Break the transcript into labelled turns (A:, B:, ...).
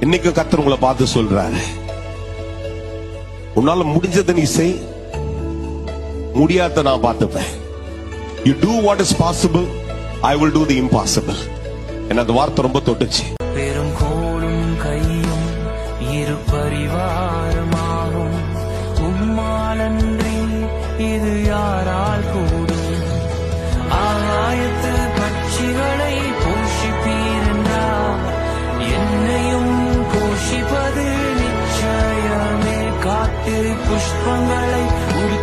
A: இன்னைக்கு கத்தர் உங்களை பார்த்து சொல்றாரு. உன்னால முடிஞ்சதை நீ செய். முடியாத நான் பார்த்துப்பேன். You do what is possible I will do the impossible என்ன அந்த வார்த்தை ரொம்ப தொட்டுச்சு.
B: பெரும் கோலும் கையும் இரு பரிவாரமாகும் போஷிப்பது நிச்சயமே. காட்டு புஷ்பங்களை உடுத்து